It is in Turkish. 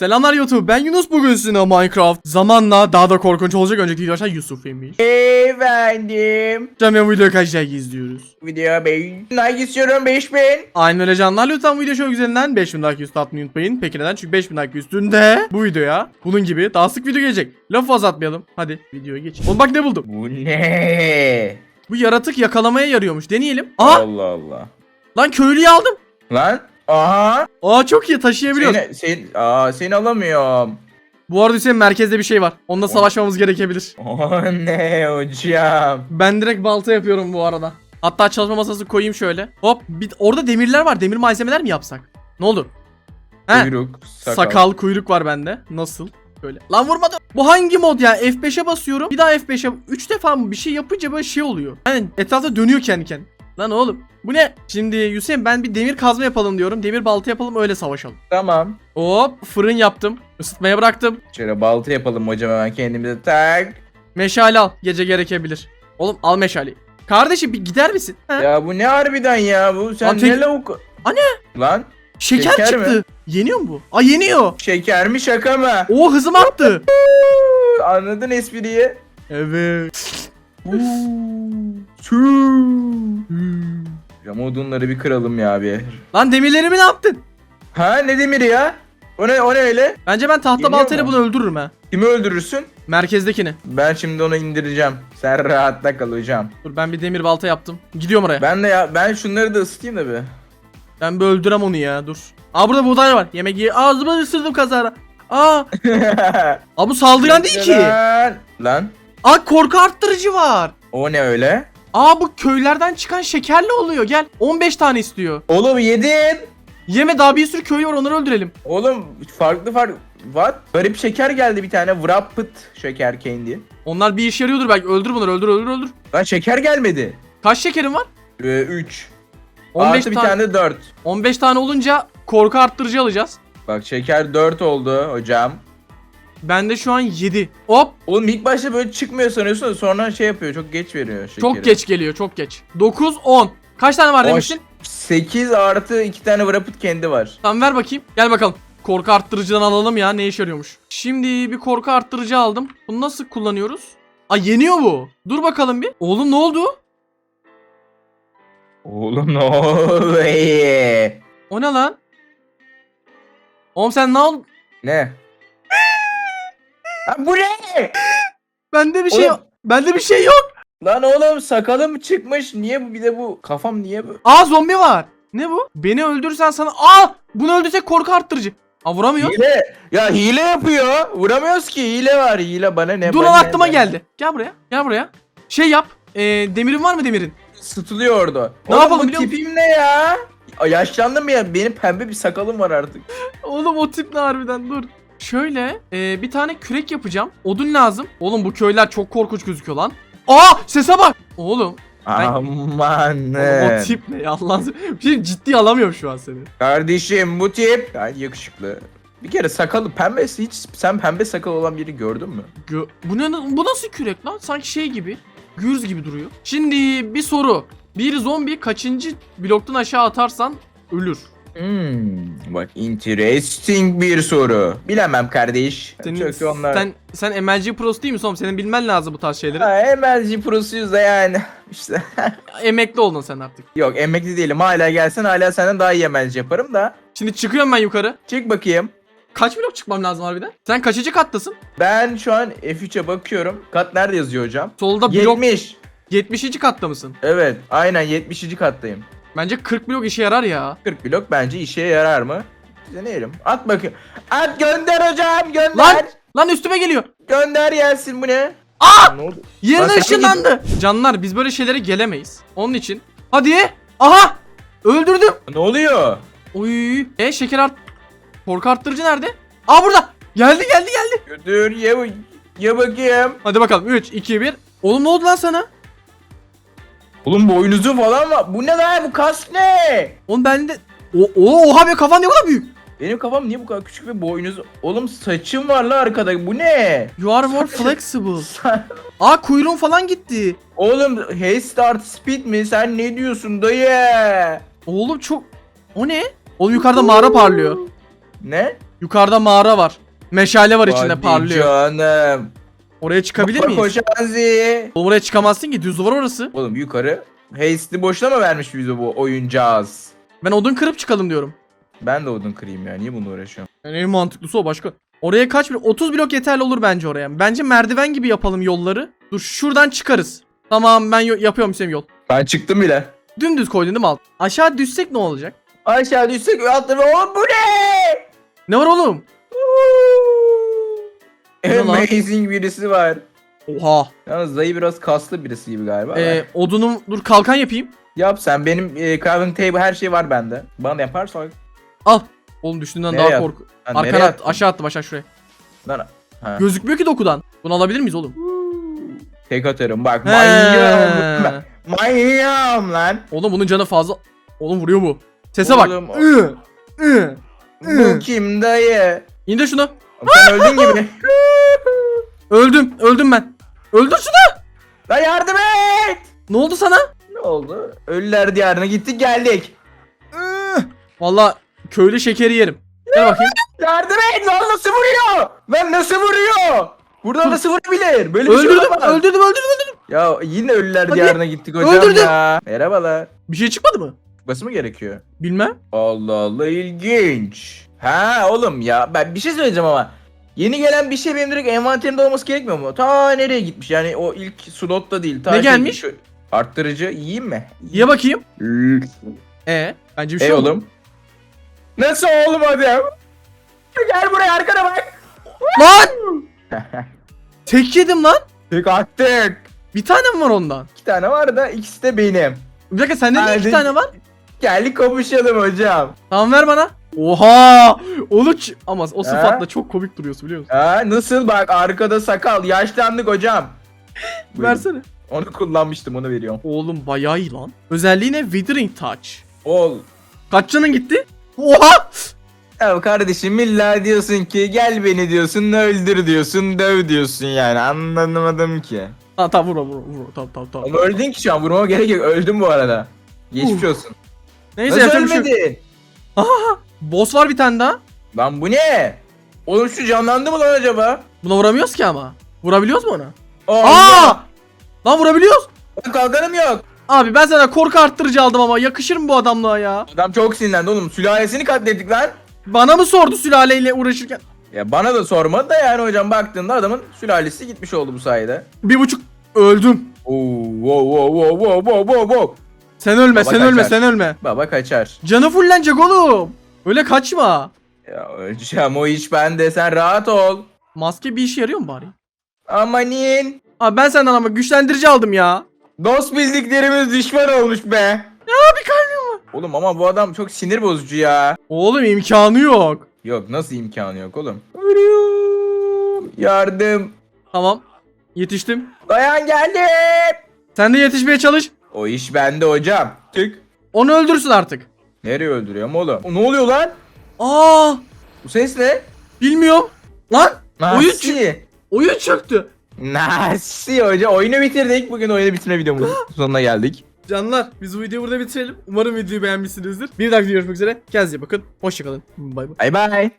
Selamlar YouTube ben Yunus bugün sizinle Minecraft zamanla daha da korkunç olacak önceki videoda Yusuf yemiş. Efendim. Canım video kaç like izliyoruz. Video 5 like istiyorum 5000. Aynen öyle canlar lütfen video show üzerinden 5000 like üstü atmayı unutmayın. Peki neden? Çünkü 5000 like üstünde bu videoya bunun gibi daha sık video gelecek. Lafı fazla atmayalım. Hadi videoya geç. Oğlum bak ne buldum. Bu ne? Bu yaratık yakalamaya yarıyormuş. Deneyelim. Aha Allah Allah. lan köylüyü aldım. Lan. Aha. Aa çok iyi taşıyabiliyoruz. Seni, sen, aa, seni alamıyorum. Bu arada Hüseyin merkezde bir şey var. Onunla savaşmamız gerekebilir. O ne hocam? Ben direkt balta yapıyorum bu arada. Hatta çalışma masası koyayım şöyle. Hop bir, orada demirler var. Demir malzemeler mi yapsak? Ne olur? He. Kuyruk, sakal. Sakal. kuyruk var bende. Nasıl? Böyle. Lan vurmadım. Bu hangi mod ya? F5'e basıyorum. Bir daha F5'e 3 defa mı bir şey yapınca böyle şey oluyor. Yani etrafta dönüyor kendi kendine. Lan oğlum. Bu ne? Şimdi Hüseyin ben bir demir kazma yapalım diyorum. Demir balta yapalım öyle savaşalım. Tamam. Hop fırın yaptım. Isıtmaya bıraktım. Şöyle balta yapalım hocam hemen kendimize tak. Meşale al. Gece gerekebilir. Oğlum al meşaleyi. Kardeşim bir gider misin? He? Ya bu ne harbiden ya bu sen Lan tek- ne lavuk? Ana! Lan Şeker, Şeker çıktı. mi? Yeniyor mu bu? Aa yeniyor. şeker mi şaka mı? Oo hızım arttı. Anladın espriyi? evet. Hocam odunları bir kıralım ya bir. Lan demirlerimi ne yaptın? Ha ne demiri ya? O ne o ne öyle? Bence ben tahta Yeniyor baltayla mu? bunu öldürürüm ha. Kimi öldürürsün? Merkezdekini. Ben şimdi onu indireceğim. Sen rahatta kal hocam. Dur ben bir demir balta yaptım. Gidiyorum oraya. Ben, Ben de ya ben şunları da ısıtayım da bir. bir öldürem onu ya dur. Aa burada buğday var. Yemek ye. Ağzıma ısırdım kazara. Aa. Aa bu saldıran değil ki. Lan. Lan. Aa korku arttırıcı var. O ne öyle? Aa bu köylerden çıkan şekerli oluyor. Gel. 15 tane istiyor. Oğlum yedin. Yeme daha bir sürü köy var onları öldürelim. Oğlum farklı farklı. What? Garip şeker geldi bir tane. Wrapped şeker kendi. Onlar bir işe yarıyordur belki. Öldür bunları öldür öldür öldür. Lan şeker gelmedi. Kaç şekerin var? 3. 15 Artı bir tane, tane 4. 15 tane olunca korku arttırıcı alacağız. Bak şeker 4 oldu hocam. Bende şu an 7. Hop Oğlum ilk başta böyle çıkmıyor sanıyorsun da sonra şey yapıyor çok geç veriyor şekeri. çok geç geliyor çok geç. 9 10. Kaç tane var demiştin? 8 artı 2 tane wrapped kendi var. Tamam ver bakayım. Gel bakalım. Korku arttırıcıdan alalım ya ne işe yarıyormuş. Şimdi bir korku arttırıcı aldım. Bunu nasıl kullanıyoruz? Aa yeniyor bu. Dur bakalım bir. Oğlum ne oldu? Oğlum ne oluyor? O ne lan? Oğlum sen ne oldu? Ne? Ha, bu ne? Bende bir şey Oğlum. Bende bir şey yok. Lan oğlum sakalım çıkmış. Niye bu bir de bu kafam niye bu? Aa zombi var. Ne bu? Beni öldürürsen sana... Aa! Bunu öldürsek korku arttırıcı. Aa vuramıyor. Hile. Ya hile yapıyor. Vuramıyoruz ki hile var. Hile bana ne? Dur bana lan ne, aklıma bana geldi. Gel buraya. Gel buraya. Şey yap. Ee, demirin var mı demirin? Sıtılıyor orada. Ne Oğlum yapalım bu biliyor musun? tipim ne ya? Yaşlandım ya. Benim pembe bir sakalım var artık. Oğlum o tip ne harbiden dur. Şöyle ee, bir tane kürek yapacağım. Odun lazım. Oğlum bu köyler çok korkunç gözüküyor lan. Aa sese bak. Oğlum, Ben- Aman. oğlum o tip ne ya Allah Bir şey ciddi alamıyorum şu an seni. Kardeşim bu tip. Yani yakışıklı. Bir kere sakalı pembesi hiç sen pembe sakal olan biri gördün mü? Gö- bu ne bu nasıl kürek lan? Sanki şey gibi. Gürz gibi duruyor. Şimdi bir soru. Bir zombi kaçıncı bloktan aşağı atarsan ölür. Hmm, bak interesting bir soru. Bilemem kardeş. Senin, Çünkü onlar... Sen sen MLG Pro'su değil misin oğlum? Senin bilmen lazım bu tarz şeyleri. Ha, MLG prosuyuz da yani. İşte. Emekli oldun sen artık. Yok emekli değilim. Hala gelsen hala senden daha iyi MLG yaparım da. Şimdi çıkıyorum ben yukarı. Çık bakayım. Kaç blok çıkmam lazım harbiden? Sen kaçıncı kattasın? Ben şu an F3'e bakıyorum. Kat nerede yazıyor hocam? Solda blok 70. 70. katta mısın? Evet aynen 70. kattayım. Bence 40 blok işe yarar ya. 40 blok bence işe yarar mı? Deneyelim. At bakayım. At gönder hocam gönder. Lan! Lan üstüme geliyor. Gönder gelsin bu ne? Aa! Ne oldu? Yerine Lan ışınlandı. Canlar biz böyle şeylere gelemeyiz. Onun için. Hadi. Aha! Öldürdüm. Ne oluyor? Oy. E şeker art. Korku arttırıcı nerede? Aa burada. Geldi geldi geldi. Götür ye, ye bakayım. Hadi bakalım 3 2 1. Oğlum ne oldu lan sana? Oğlum boynuzu falan var. Bu ne lan bu kask ne? Oğlum bende o, o oha be kafan ne kadar büyük. Benim kafam niye bu kadar küçük ve boynuzu? Oğlum saçım var la arkada. Bu ne? You are more flexible. Aa kuyruğun falan gitti. Oğlum hey start speed mi? Sen ne diyorsun dayı? Oğlum çok... O ne? Oğlum yukarıda mağara parlıyor. Ne? Yukarıda mağara var. Meşale var içinde Hadi parlıyor. Canım. Oraya çıkabilir miyiz? Koşazi. Oğlum oraya çıkamazsın ki düz duvar orası. Oğlum yukarı. Haste'i boşuna mı vermiş bize bu oyuncağız? Ben odun kırıp çıkalım diyorum. Ben de odun kırayım ya. Niye bununla uğraşıyorum? Yani en mantıklısı o başka. Oraya kaç blok? 30 blok yeterli olur bence oraya. Bence merdiven gibi yapalım yolları. Dur şuradan çıkarız. Tamam ben yo- yapıyorum Hüseyin yol. Ben çıktım bile. Dümdüz koydun değil mi alt? Aşağı düşsek ne olacak? Aşağı düşsek atlama. Oğlum bu ne? Ne var oğlum? Ne lan? Amazing birisi var. Oha. Yalnız dayı biraz kaslı birisi gibi galiba. Ee, odunum dur kalkan yapayım. Yap sen benim e, crafting table her şey var bende. Bana da yaparsan. Al. Oğlum düştüğünden Nereye daha at- korku. Arkana at. attın? Aşağı attım aşağı şuraya. Lan, ha. Gözükmüyor ki dokudan. Bunu alabilir miyiz oğlum? Tek atarım bak. He. Manyağım. Manyağım lan. Oğlum bunun canı fazla. Oğlum vuruyor bu. Sese Oğlum, bak. Ü, ü. Bu kim dayı? İndir şunu. Sen öldün gibi. Öldüm. Öldüm ben. Öldür şunu. Lan yardım et. Ne oldu sana? Ne oldu? Ölüler diyarına gittik geldik. Valla köylü şekeri yerim. Gel bakayım. Yardım et lan nasıl vuruyor? Lan nasıl vuruyor? Burada nasıl vurabilir? Böyle bir şey öldürdüm, olamaz. öldürdüm, öldürdüm, öldürdüm. Ya yine ölüler Hadi. diyarına gittik hocam Öldürdüm. ya. Merhabalar. Bir şey çıkmadı mı? Çıkması mı gerekiyor? Bilmem. Allah Allah ilginç. Ha oğlum ya ben bir şey söyleyeceğim ama. Yeni gelen bir şey benim direkt envanterimde olması gerekmiyor mu? Ta nereye gitmiş yani o ilk slotta değil. Ta Ne şey- gelmiş? şu- Arttırıcı yiyeyim mi? Ye bakayım. Ey E, bence bir şey e oldu. oğlum. Nasıl oğlum adam? Gel buraya arkana bak. Lan! Tek yedim lan. Tek attık. Bir tane mi var ondan? İki tane var da ikisi de benim. Bir dakika sende niye iki Hadi. tane var? Gel kapışalım hocam. Tamam ver bana. Oha! Onu ç- ama o sıfatla çok komik duruyorsun biliyor musun? Ha nasıl bak arkada sakal yaşlandık hocam. Buyurun. Versene. Onu kullanmıştım onu veriyorum. Oğlum bayağı iyi lan. Özelliği ne? Withering Touch. Ol. Kaç canın gitti? Oha! Ya kardeşim illa diyorsun ki gel beni diyorsun öldür diyorsun döv diyorsun yani anlamadım ki. Tamam tamam vurma vurma vurma. Tamam tamam tamam. Ama öldün ki şu an vurmama gerek yok öldüm bu arada. Geçmiş olsun. Neyse Nasıl yapacak bir şey yok. ölmedin? Boss var bir tane daha. Lan bu ne? Oğlum şu canlandı mı lan acaba? Buna vuramıyoruz ki ama. Vurabiliyoruz mu ona? Allah! Aa! Lan vurabiliyoruz. Lan Kalkanım yok. Abi ben sana korku arttırıcı aldım ama yakışır mı bu adamlığa ya? Adam çok sinirlendi oğlum sülalesini katlettik lan. Bana mı sordu sülaleyle uğraşırken? Ya bana da sormadı da yani hocam baktığında adamın sülalesi gitmiş oldu bu sayede. Bir buçuk öldüm. Oo, wow, wow, wow, wow, wow, wow, wow. Sen ölme Baba sen ölme kaçar. sen ölme. Baba kaçar. Canı fullenecek oğlum. Öyle kaçma. Ya hocam o iş bende sen rahat ol. Maske bir işe yarıyor mu bari? Amanin. Abi ben senden ama güçlendirici aldım ya. Dost bildiklerimiz düşman olmuş be. Ya bir kalbim var. Oğlum ama bu adam çok sinir bozucu ya. Oğlum imkanı yok. Yok nasıl imkanı yok oğlum. Ölüyorum. Yardım. Tamam. Yetiştim. Dayan geldim. Sen de yetişmeye çalış. O iş bende hocam. Çık. Onu öldürsün artık. Nereye öldürüyorum oğlum? O, ne oluyor lan? Aa, Bu ses ne? bilmiyorum. Lan oyun, Nasıl? çö- oyun çöktü. Nasıl hocam? Oyunu bitirdik. Bugün oyunu bitirme videomuzun sonuna geldik. Canlar biz bu videoyu burada bitirelim. Umarım videoyu beğenmişsinizdir. Bir dahaki videoda görüşmek üzere. Kendinize iyi bakın. Hoşçakalın. Bay bay. Bay bay.